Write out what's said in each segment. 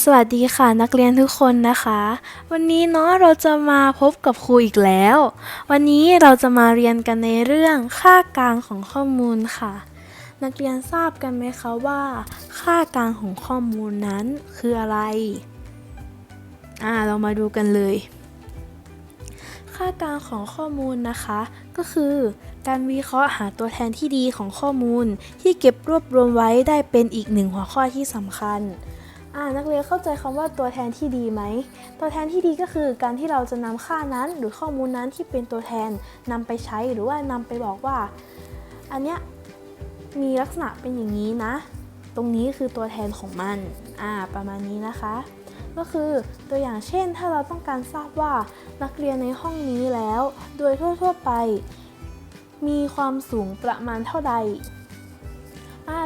สวัสดีค่ะนักเรียนทุกคนนะคะ วันนี้เนาะเราจะมาพบกับครูอีกแล้ว วันนี้เราจะมาเรียนกันในเรื่องค่ากลางของข้อมูลค่ะ นักเรียนทราบกันไหมคะว่า ค่ากลางของข้อมูลนั้นคืออะไรอ่าเรามาดูกันเลย ค่ากลางของข้อมูลนะคะ ก็คือการวิเคราะห์หาตัวแทนที่ดีของข้อมูลที่เก็บรวบรวมไว้ได้เป็นอีกหนึ่งหัวข้อที่สำคัญ นักเรียนเข้าใจคำว่าตัวแทนที่ดีไหม ตัวแทนที่ดีก็คือการที่เราจะนำค่านั้นหรือข้อมูลนั้นที่เป็นตัวแทนนำไปใช้หรือว่านำไปบอกว่า อันเนี้ยมีลักษณะเป็นอย่างนี้นะ ตรงนี้คือตัวแทนของมัน อ่า ประมาณนี้นะคะ ก็คือตัวอย่างเช่น ถ้าเราต้องการทราบว่านักเรียนในห้องนี้แล้ว โดยทั่ว ๆไป มีความสูงประมาณเท่าใด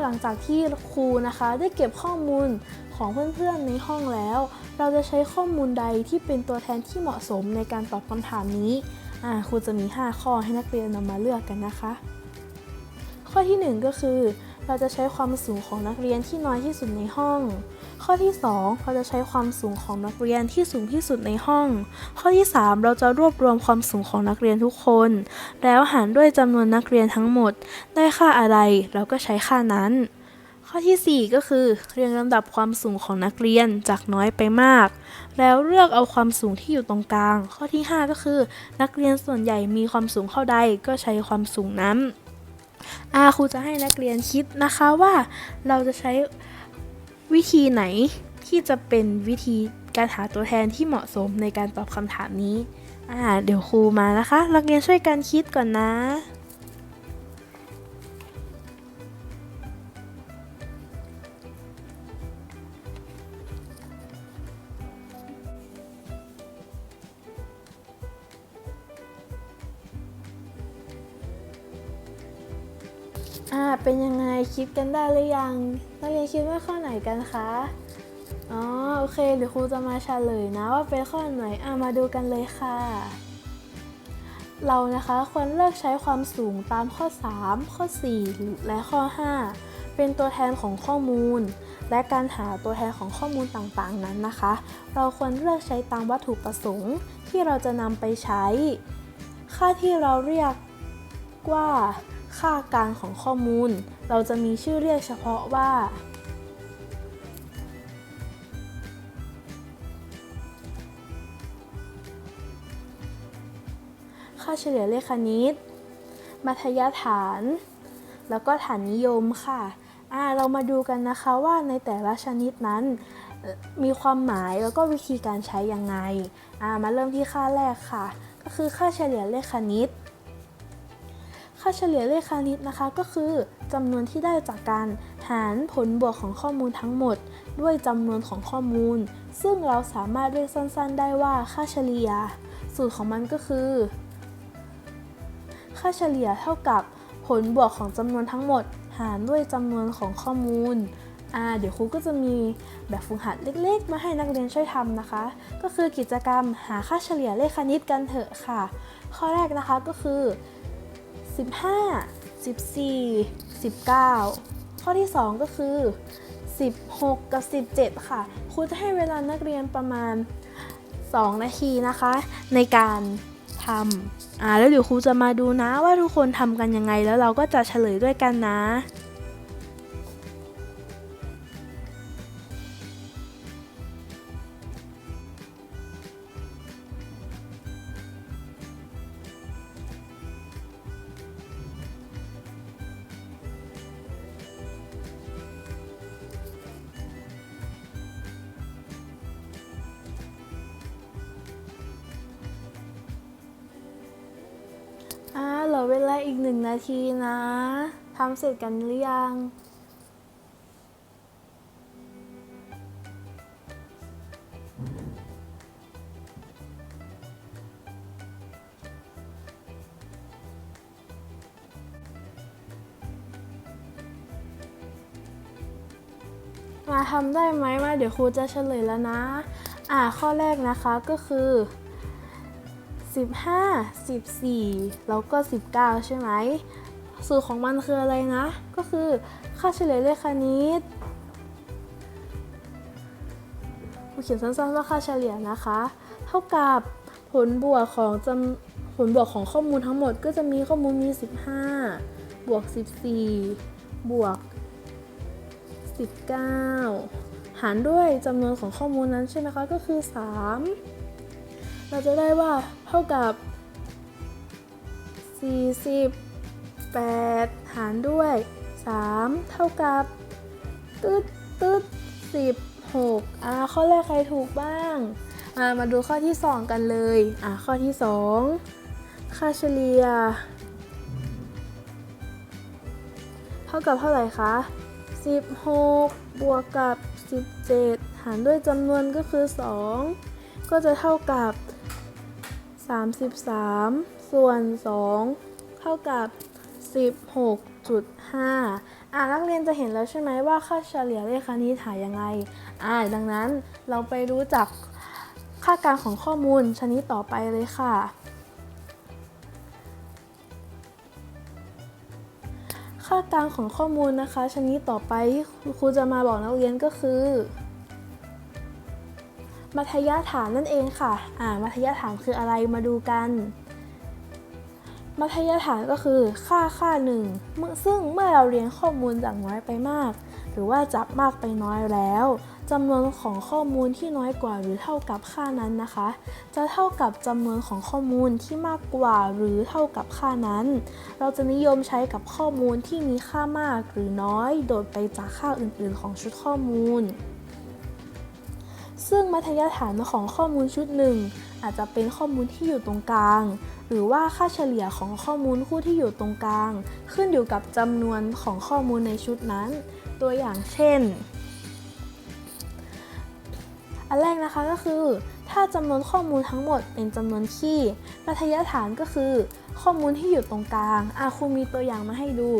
หลังจากที่ครูนะคะได้เก็บข้อมูล ของเพื่อนๆในห้องแล้ว เราจะใช้ข้อมูลใดที่เป็นตัวแทนที่เหมาะสมในการตอบคำถามนี้ครูจะมี 5 ข้อให้นักเรียนนำมาเลือกกันนะคะ ข้อที่ 1 ก็คือ เราจะใช้ความสูงของนักเรียนที่น้อยที่สุดในห้อง ข้อที่ 2 เราจะใช้ความสูงของนักเรียนที่สูงที่สุดในห้อง ข้อที่ 3 เราจะรวบรวมความสูงของนักเรียนทุกคน แล้วหารด้วยจำนวนนักเรียนทั้งหมด ได้ค่าอะไรเราก็ใช้ค่านั้น ข้อทีสี่ 4 ก็คือ เรียงลำดับความสูงของนักเรียนจากน้อยไปมาก แล้วเลือกเอาความสูงที่อยู่ตรงกลาง ข้อที่ 5 ก็คือ นักเรียนส่วนใหญ่มีความสูงเท่าใดก็ใช้ความสูงนั้นอาครูจะให้นักเรียนคิดนะคะว่าเราจะใช้วิธีไหนที่จะเป็นวิธีการหาตัวแทนที่เหมาะสมในการตอบคำถามนี้อ่าเดี๋ยวครูมานะคะนักเรียนช่วยกันคิดก่อนนะ คิดกันได้หรือยัง นักเรียนคิดว่าข้อไหนกันคะ อ๋อ โอเค เดี๋ยวครูจะมาเฉลยนะว่าเป็นข้อไหนอ่ามาดูกันเลยค่ะ เรานะคะควรเลือกใช้ความสูงตามข้อ 3 ข้อ 4 และข้อ 5 เป็นตัวแทนของข้อมูล และการหาตัวแทนของข้อมูลต่างๆนั้นนะคะ เราควรเลือกใช้ตามวัตถุประสงค์ที่เราจะนำไปใช้ ค่าที่เราเรียกว่า ค่ากลางของข้อมูล เราจะมีชื่อเรียกเฉพาะว่า ค่าเฉลี่ยเลขคณิต มัธยฐาน แล้วก็ฐานนิยมค่ะอ่าเรามาดูกันนะคะว่าในแต่ละชนิดนั้นมีความหมายแล้วก็วิธีการใช้ยังไงอ่ามาเริ่มที่ค่าแรกค่ะ ก็คือค่าเฉลี่ยเลขคณิต ค่าเฉลี่ยเลขคณิตนะคะก็คือจำนวนที่ได้จากการหารผลบวกของข้อมูลทั้งหมด ด้วยจำนวนของข้อมูล ซึ่งเราสามารถเรียกสั้นๆ ได้ว่าค่าเฉลี่ย สูตรของมันก็คือ ค่าเฉลี่ยเท่ากับผลบวกของจำนวนทั้งหมด หารด้วยจำนวนของข้อมูลอ่าเดี๋ยวครูก็จะมีแบบฝึกหัดเล็ก ๆ มาให้นักเรียนช่วยทำนะคะ ก็คือกิจกรรมหาค่าเฉลี่ยเลขคณิตกันเถอะค่ะ ข้อแรกนะคะก็คือ 15 14 19 ข้อที่ 2 ก็คือ 16 กับ 17 ค่ะครูจะให้เวลานักเรียนประมาณ 2 นาทีนะคะ ในการทำอ่าแล้วเดี๋ยวครูจะมาดูนะว่าทุกคนทำกันยังไงแล้วเราก็จะเฉลยด้วยกันนะ เวลาอีกหนึ่งนาทีนะทำเสร็จกันหรือยังมาทำได้ไหมมาเดี๋ยวครูจะเฉลยแล้วนะ อ่าข้อแรกนะคะก็คือ 15 14 แล้วก็ 19 ใช่ไหม สูตรของมันคืออะไรนะ ก็คือค่าเฉลี่ยเลขคณิตเราเขียนสั้นๆว่าค่าเฉลี่ยนะคะ เท่ากับผลบวกของจำผลบวกของข้อมูลทั้งหมดก็จะมีข้อมูลมี 15 บวก 14 บวก 19 หารด้วยจำนวนของข้อมูลนั้นใช่ไหมคะ ก็คือ 3 เราจะได้ว่าเท่ากับ 48 หารด้วย 3 เท่ากับ ตึ๊ดตึ๊ด16อ่าข้อแรกใครถูกบ้างอ่ามาดูข้อที่ 2 กันเลยอ่าข้อที่ 2 ค่าเฉลี่ย เท่ากับเท่าไหร่คะ 16 บวกกับ 17 หารด้วยจำนวนก็คือ 2 ก็จะเท่ากับ 33 ส่วน 2 เท่ากับ 16.5 อ่านักเรียนจะเห็นแล้วใช่ไหมว่าค่าเฉลี่ยเลขคณิตหายังไง อ่า ดังนั้นเราไปรู้จักค่าการของข้อมูลชนิดต่อไปเลยค่ะ ค่ากลางของข้อมูลนะคะ ชนิดต่อไปที่ครูจะมาบอกนักเรียนก็คือ มัธยฐานนั่นเองค่ะ อ่า มัธยฐานคืออะไรมาดูกัน มัธยฐานก็คือค่าค่าหนึ่งเมื่อซึ่งเมื่อเราเรียนข้อมูลจากน้อยไปมาก หรือว่าจากมากไปน้อยแล้วจำนวนของข้อมูลที่น้อยกว่าหรือเท่ากับค่านั้นนะคะ จะเท่ากับจำนวนของข้อมูลที่มากกว่าหรือเท่ากับค่านั้น เราจะนิยมใช้กับข้อมูลที่มีค่ามากหรือน้อย โดดไปจากค่าอื่นๆ ของชุดข้อมูล ซึ่งมัธยฐานของข้อมูลชุดหนึ่ง อาจจะเป็นข้อมูลที่อยู่ตรงกลาง หรือว่าค่าเฉลี่ยของข้อมูลคู่ที่อยู่ตรงกลาง ขึ้นอยู่กับจำนวนของข้อมูลในชุดนั้น ตัวอย่างเช่น อันแรกนะคะก็คือ ถ้าจำนวนข้อมูลทั้งหมดเป็นจำนวนคี่มัธยฐานก็คือ ข้อมูลที่อยู่ตรงกลางอาครูมีตัวอย่างมาให้ดู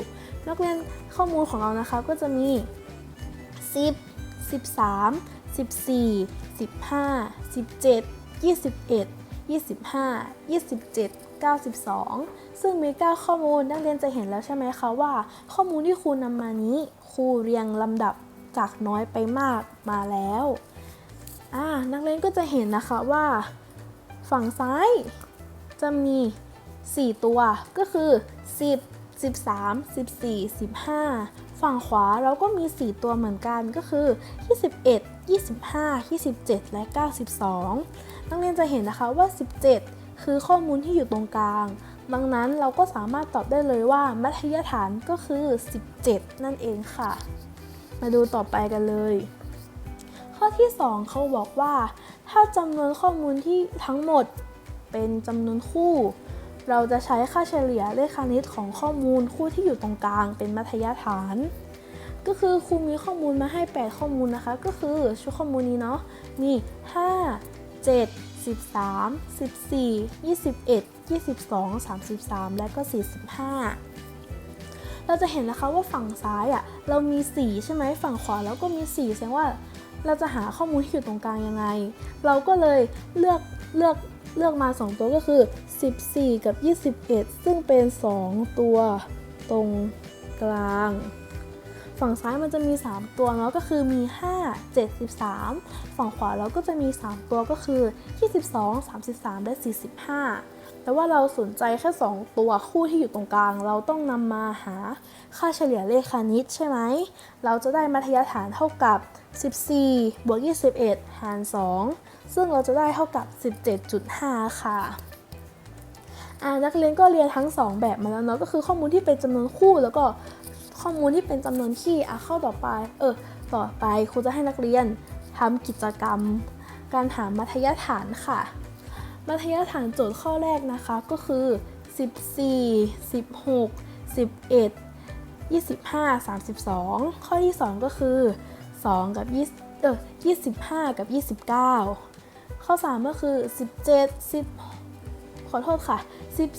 นักเรียนข้อมูลของเรานะคะก็จะมี 10 13 14 15 17 21 25 27 92 ซึ่งมี9ข้อมูลนักเรียนจะเห็นแล้วใช่ไหมคะว่า ข้อมูลที่ครูนำมานี้ครูเรียงลำดับจากน้อยไปมากมาแล้วอ่านักเรียนก็จะเห็นนะคะว่า ฝั่งซ้ายจะมี 4 ตัวก็คือ 10 13 14 15 ฝั่งขวาเราก็มี 4 ตัวเหมือนกันก็คือ 21 25 27 และ 92 นักเรียนจะเห็นนะคะว่า 17 คือข้อมูลที่อยู่ตรงกลาง ดังนั้นเราก็สามารถตอบได้เลยว่ามัธยฐานก็คือ 17 นั่นเองค่ะ มาดูต่อไปกันเลย ข้อที่ 2 เขาบอกว่า ถ้าจำนวนข้อมูลที่ทั้งหมดเป็นจำนวนคู่ เราจะใช้ค่าเฉลี่ยเลขคณิตของข้อมูลคู่ที่อยู่ตรงกลางเป็นมัธยฐาน ก็คือครูมีข้อมูลมาให้ 8 ข้อมูลนะคะ ก็คือชุดข้อมูลนี้เนาะมี 5 7 13 14 21 22 33 และก็ 45 เราจะเห็นนะคะว่าฝั่งซ้ายอะ่ะเรามี 4 ใช่ไหมฝั่งขวาแล้วก็มี 4 แสดงว่าเราจะหาข้อมูลที่อยู่ตรงกลางยังไง เราก็เลยเลือกเลือก เลือกมา 2 ตัวก็คือ 14 กับ 21 ซึ่งเป็น 2 ตัวตรงกลาง ฝั่งซ้ายมันจะมี 3 ตัวเนาะก็คือมี 5 73 ฝั่งขวาเราก็จะมี 3 ตัวก็คือ 22 33 และ 45 แต่ว่าเราสนใจแค่ 2 ตัวคู่ที่อยู่ตรงกลาง เราต้องนำมาหาค่าเฉลี่ยเลขคณิตใช่ไหม เราจะได้มัธยฐานเท่ากับ 14 บวก 21 หาร 2 ซึ่งเราจะได้เท่ากับ 17.5 ค่ะอ่านักเรียนก็เรียนทั้ง 2 แบบมาแล้วเนาะก็คือข้อมูลที่เป็นจำนวนคู่แล้วก็ข้อมูลที่เป็นจำนวนคี่อะเข้าต่อไปเออต่อไปครูจะให้นักเรียนทำกิจกรรม การหามัธยฐานค่ะ มัธยฐานโจทย์ข้อแรกนะคะก็คือ 14 16 11 25 32 ข้อที่ 2 ก็คือ 2 กับ20เออ25 กับ 29 ข้อ 3 ก็คือ 17 10 ขอโทษค่ะ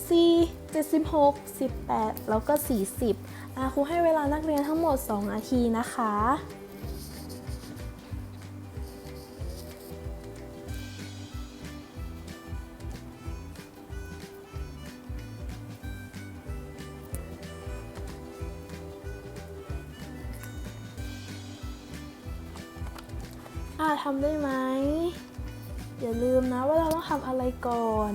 14 76 18 แล้วก็ 40อะครูให้เวลานักเรียนทั้งหมด 2 นาทีนะคะอะทำได้ไหม อย่าลืมนะว่าเราต้องทำอะไรก่อน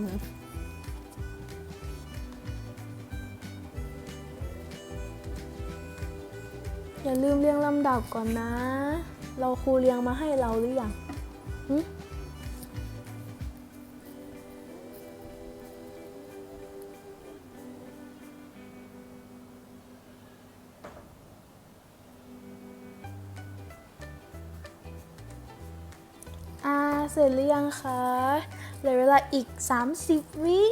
อย่าลืมเรียงลำดับก่อนนะ เราครูเรียงมาให้เราหรือยัง เสร็จหรือยังคะเหลือเวลาอีก 30 วิ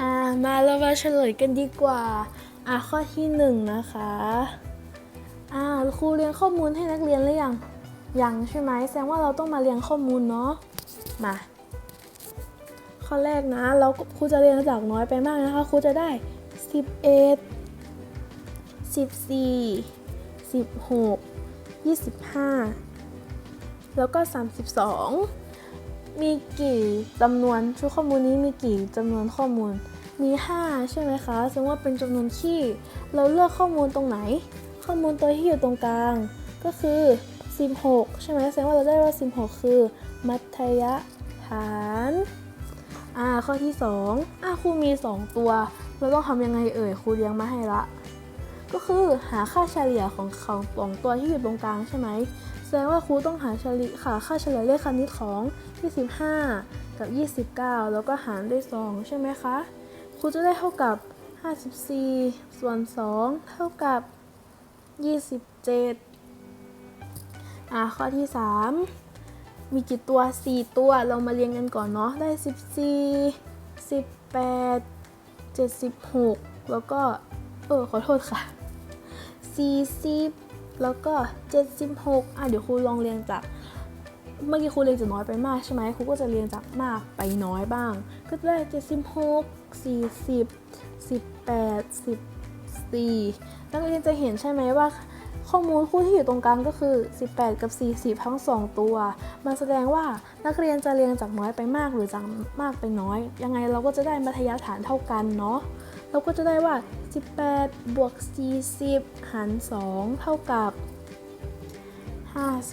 อ่ามาเรามาเฉลยกันดีกว่า อ่าข้อที่หนึ่งนะคะอ่าครูเรียงข้อมูลให้นักเรียนหรือยังยังใช่ไหมแสดงว่าเราต้องมาเรียงข้อมูลเนาะมา ข้อแรกนะเราครูจะเรียงจากน้อยไปมากนะคะครูจะได้ 11 14 16 25 แล้วก็ 32 มีกี่จำนวนชุดข้อมูลนี้มีกี่จำนวนข้อมูลมี 5 ใช่ไหมคะแสดงว่าเป็นจำนวนที่ เราเลือกข้อมูลตรงไหน ข้อมูลตัวที่อยู่ตรงกลาง ก็คือ 16 ใช่ไหมแสดงว่าเราได้ว่า 16 คือ มัธยฐาน อ่าข้อที่ 2อ่าครูมี 2 ตัว เราต้องทำยังไงเอ่ยครูเลี้ยงมาให้ละ ก็คือหาค่าเฉลี่ยของของสองตัวที่อยู่ตรงกลางใช่ไหมแสดงว่าครูต้องหาเฉลี่ยหาค่าเฉลี่ยเลขคณิตของ25 กับ 29 แล้วก็หารด้วย 2 ใช่ไหมคะครูจะได้เท่ากับ 54 ส่วน 2 เท่ากับ 27อ่าข้อที่ 3 มีกี่ตัว 4 ตัวเรามาเรียงกันก่อนเนาะได้ 14 18 76 แล้วก็ เออขอโทษค่ะ 40 แล้วก็ 76 อะเดี๋ยวครูลองเรียงจาก เมื่อกี้ครูเรียงจากน้อยไปมากใช่ไหมครูก็จะเรียงจากมากไปน้อยบ้าง ก็จะได้ 76 40 18 14นักเรียนจะเห็นใช่ไหมว่า ข้อมูลคู่ที่อยู่ตรงกลางก็คือ 18 กับ 40 ทั้ง 2 ตัว มันแสดงว่านักเรียนจะเรียงจากน้อยไปมากหรือจากมากไปน้อย ยังไงเราก็จะได้มัธยฐานเท่ากันเนาะ เราก็จะได้ว่า 18 บวก 40 หาร 2 เท่ากับ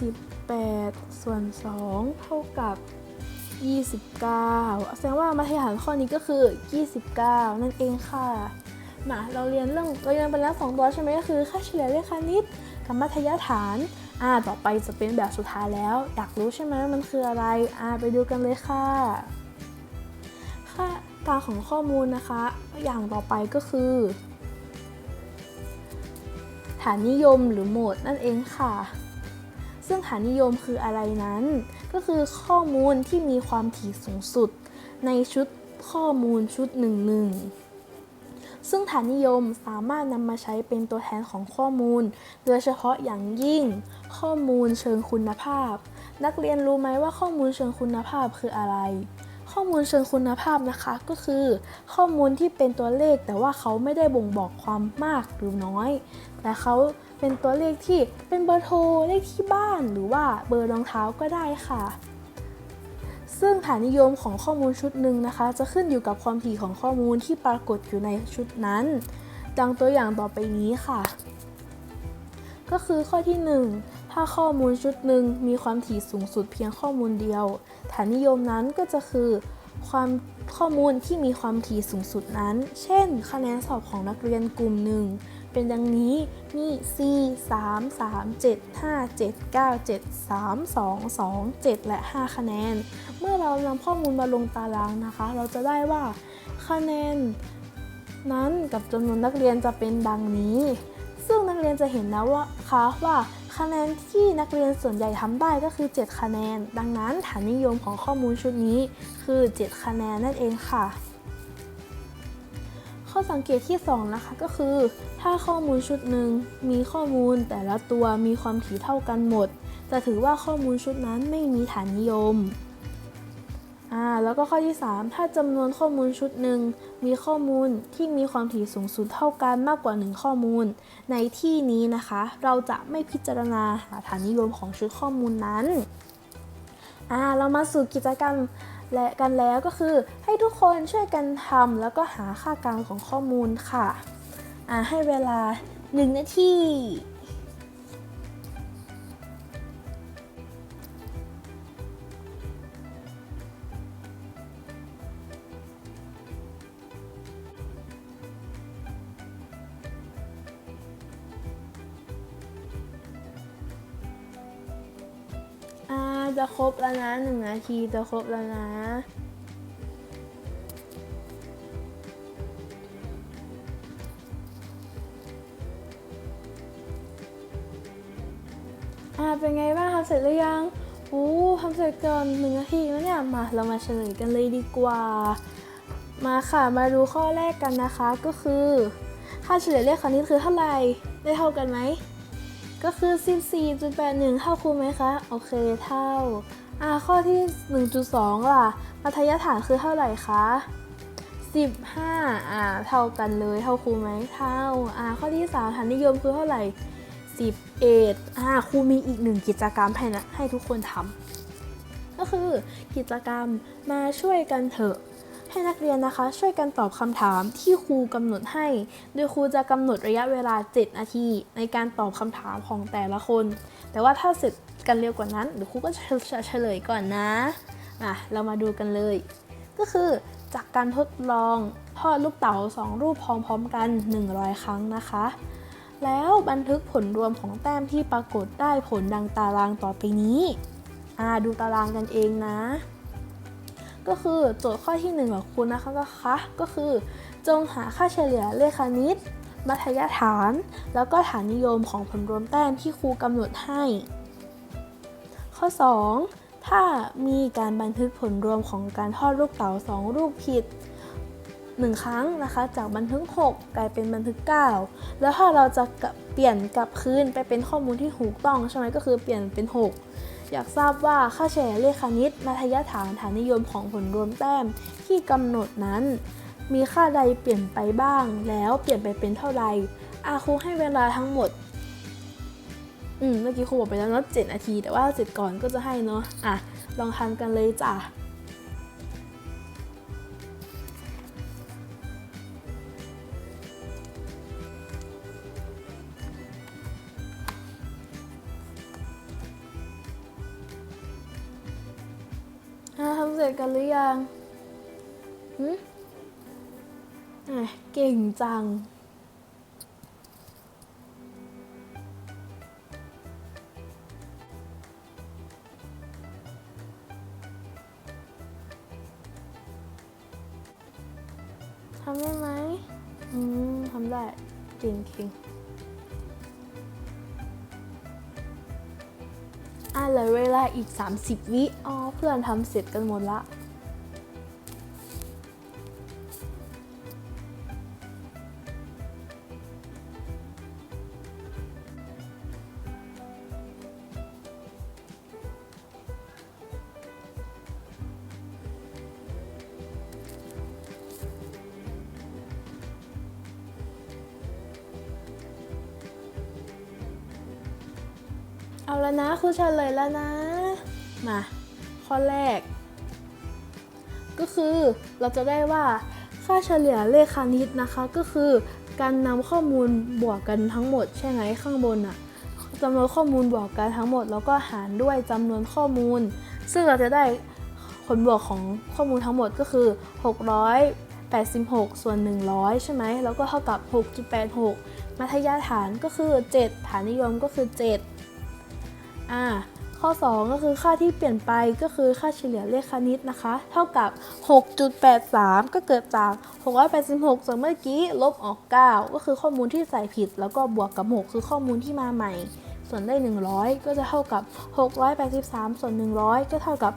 58 ส่วน 2 เท่ากับ 29 แสดงว่ามัธยฐานข้อนี้ก็คือ 29 นั่นเองค่ะมาเราเรียนเรื่องเราเรียนไปแล้ว2ตัวใช่ไหมก็คือค่าเฉลี่ยเลขคณิต กับมัธยฐานอ่าต่อไปจะเป็นแบบสุดท้ายแล้ว อยากรู้ใช่ไหมว่ามันคืออะไรอ่าไปดูกันเลยค่ะ ค่ากลางของข้อมูลนะคะ อย่างต่อไปก็คือ ฐานนิยมหรือโหมดนั่นเองค่ะ ซึ่งฐานนิยมคืออะไรนั้น ก็คือข้อมูลที่มีความถี่สูงสุด ในชุดข้อมูลชุดหนึ่งหนึ่ง ซึ่งฐานนิยมสามารถนำมาใช้เป็นตัวแทนของข้อมูล โดยเฉพาะอย่างยิ่ง ข้อมูลเชิงคุณภาพ นักเรียนรู้ไหมว่าข้อมูลเชิงคุณภาพคืออะไร ข้อมูลเชิงคุณภาพนะคะก็คือ ข้อมูลที่เป็นตัวเลขแต่ว่าเขาไม่ได้บ่งบอกความมากหรือน้อย แต่เขาเป็นตัวเลขที่เป็นเบอร์โทรเลขที่บ้าน หรือว่าเบอร์รองเท้าก็ได้ค่ะ ซึ่งฐานนิยมของข้อมูลชุดหนึ่งนะคะ จะขึ้นอยู่กับความถี่ของข้อมูลที่ปรากฏอยู่ในชุดนั้น ดังตัวอย่างต่อไปนี้ค่ะ ก็คือข้อที่ 1 ถ้าข้อมูลชุดหนึ่งมีความถี่สูงสุดเพียงข้อมูลเดียว ฐานนิยมนั้นก็จะคือความข้อมูลที่มีความถี่สูงสุดนั้น เช่น คะแนนสอบของนักเรียนกลุ่มหนึ่ง เป็นดังนี้มี C 3 3 7 5 7 9 7 3 2 2 7 และ 5 คะแนน เมื่อเรานำข้อมูลมาลงตารางนะคะ เราจะได้ว่าคะแนน นั้นกับจำนวนนักเรียนจะเป็นดังนี้ ซึ่งนักเรียนจะเห็นนะว่าคะว่าคะแนนที่นักเรียนส่วนใหญ่ทำได้ก็คือ 7 คะแนน ดังนั้นฐานนิยมของข้อมูลชุดนี้คือ 7 คะแนนนั่นเองค่ะ ข้อสังเกตที่ 2 นะคะก็คือ ถ้าข้อมูลชุดหนึ่งมีข้อมูลแต่ละตัวมีความถี่เท่ากันหมด จะถือว่าข้อมูลชุดนั้นไม่มีฐานนิยมอ่าแล้วก็ข้อที่ 3 ถ้าจำนวนข้อมูลชุดหนึ่งมีข้อมูลที่มีความถี่สูงสุดเท่ากันมากกว่า 1 ข้อมูล ในที่นี้นะคะ เราจะไม่พิจารณาหาฐานนิยมของชุดข้อมูลนั้นอ่าเรามาสู่กิจกรรม และกันแล้วก็คือให้ทุกคนช่วยกันทำแล้วก็หาค่ากลางของข้อมูลค่ะอ่าให้เวลา 1 นาที จะครบแล้วนะหนึ่งนาทีจะครบแล้วนะ อ่าเป็นไงบ้างทำเสร็จหรือยังโอ้ทำเสร็จเก่อนหนึ่งนาทีแล้วเนี่ย มาเรามาเฉลยกันเลยดีกว่า มาค่ะ มาดูข้อแรกกันนะคะก็คือ ค่าเฉลี่ยเลขคณิตคือเท่าไหร่ ได้เท่ากันไหม ก็คือ 14.81 เท่าครูไหมคะ โอเคเท่าอ่าข้อที่ 1.2 ล่ะ มัธยฐานคือเท่าไหร่คะ 15 อ่า เท่ากันเลย เท่าครูไหมเท่า อ่า ข้อที่ 3 ฐานนิยมคือเท่าไหร่ 11 อ่า ครูมีอีกหนึ่งกิจกรรมให้นะ ให้ทุกคนทำ ก็คือกิจกรรมมาช่วยกันเถอะ ให้นักเรียนนะคะ ช่วยกันตอบคำถามที่ครูกำหนดให้ โดยครูจะกำหนดระยะเวลา 7 นาที ในการตอบคำถามของแต่ละคน แต่ว่าถ้าเสร็จกันเร็วกว่านั้นเดี๋ยวครูก็จะเฉลยก่อนนะอะเรามาดูกันเลย ก็คือจากการทดลองทอดลูกเต๋า2 รูปพร้อมๆกัน 100 ครั้งนะคะ แล้วบันทึกผลรวมของแต้มที่ปรากฏได้ผลดังตารางต่อไปนี้อ่าดูตารางกันเองนะ ก็คือโจทย์ข้อที่ 1 ของคุณนะคะก็คะก็คือ จงหาค่าเฉลี่ยเลขคณิต มัธยฐาน แล้วก็ฐานนิยมของผลรวมแต้มที่ครูกำหนดให้ ข้อ 2 ถ้ามีการบันทึกผลรวมของการทอดลูกเต๋า2รูปผิด 1 ครั้งนะคะ จากบันทึก 6 กลายเป็นบันทึก 9 แล้วถ้าเราจะเปลี่ยนกลับคืนไปเป็นข้อมูลที่ถูกต้องใช่ไหมก็คือเปลี่ยนเป็น 6 อยากทราบว่าค่าเฉลี่ยเลขคณิตมัธยฐานฐานนิยมของผลรวมแต้มที่กำหนดนั้น มีค่าใดเปลี่ยนไปบ้าง แล้วเปลี่ยนไปเป็นเท่าไหร่อาครูให้เวลาทั้งหมด อืมเมื่อกี้ครูบอกไปแล้วเนาะ7นาที แต่ว่าเสร็จก่อนก็จะให้เนาะอะลองทำกันเลยจ้ะ กันหรือยังหืมอะเก่งจัง ทำได้ไหม อืม ทำได้เก่งเก่งอะเหลือเวลาอีก 30 วิ อ๋อ เพื่อนทำเสร็จกันหมดละ เอาแล้วนะครูเฉลยแล้วนะ มา ข้อแรก ก็คือเราจะได้ว่าค่าเฉลี่ยเลขคณิตนะคะก็คือการนำข้อมูลบวกกันทั้งหมด ใช่ไหมข้างบนอะจำนวนข้อมูลบวกกันทั้งหมด แล้วก็หารด้วยจำนวนข้อมูล ซึ่งเราจะได้ผลบวกของข้อมูลทั้งหมดก็คือ 686 ส่วน 100 ใช่ไหมแล้วก็เท่ากับ 6.86 มัธยฐานก็คือ 7 ฐานนิยมก็คือ 7 อ่าข้อ 2 ก็คือค่าที่เปลี่ยนไปก็คือค่าเฉลี่ยเลขคณิตนะคะ เท่ากับ 6.83 ก็เกิดจาก 686ส่วนเมื่อกี้ลบออก 9 ก็คือข้อมูลที่ใส่ผิด แล้วก็บวกกับ 6 คือข้อมูลที่มาใหม่ ส่วนได้ 100 ก็จะเท่ากับ 683 ส่วน 100 ก็เท่ากับ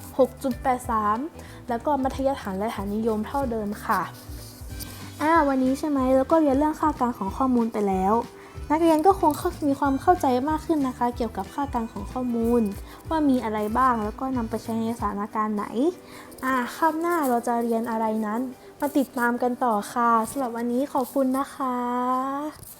6.83 แล้วก็มัธยฐานและฐานนิยมเท่าเดิมค่ะอ่าวันนี้ใช่ไหมแล้วก็เรียนเรื่องค่ากลางของข้อมูลไปแล้ว นักเรียนก็คงมีความเข้าใจมากขึ้นนะคะ เกี่ยวกับค่ากลางของข้อมูล ว่ามีอะไรบ้างแล้วก็นำไปใช้ในสถานการณ์ไหนอ่าคาบหน้าเราจะเรียนอะไรนั้น มาติดตามกันต่อค่ะสำหรับวันนี้ขอบคุณนะคะ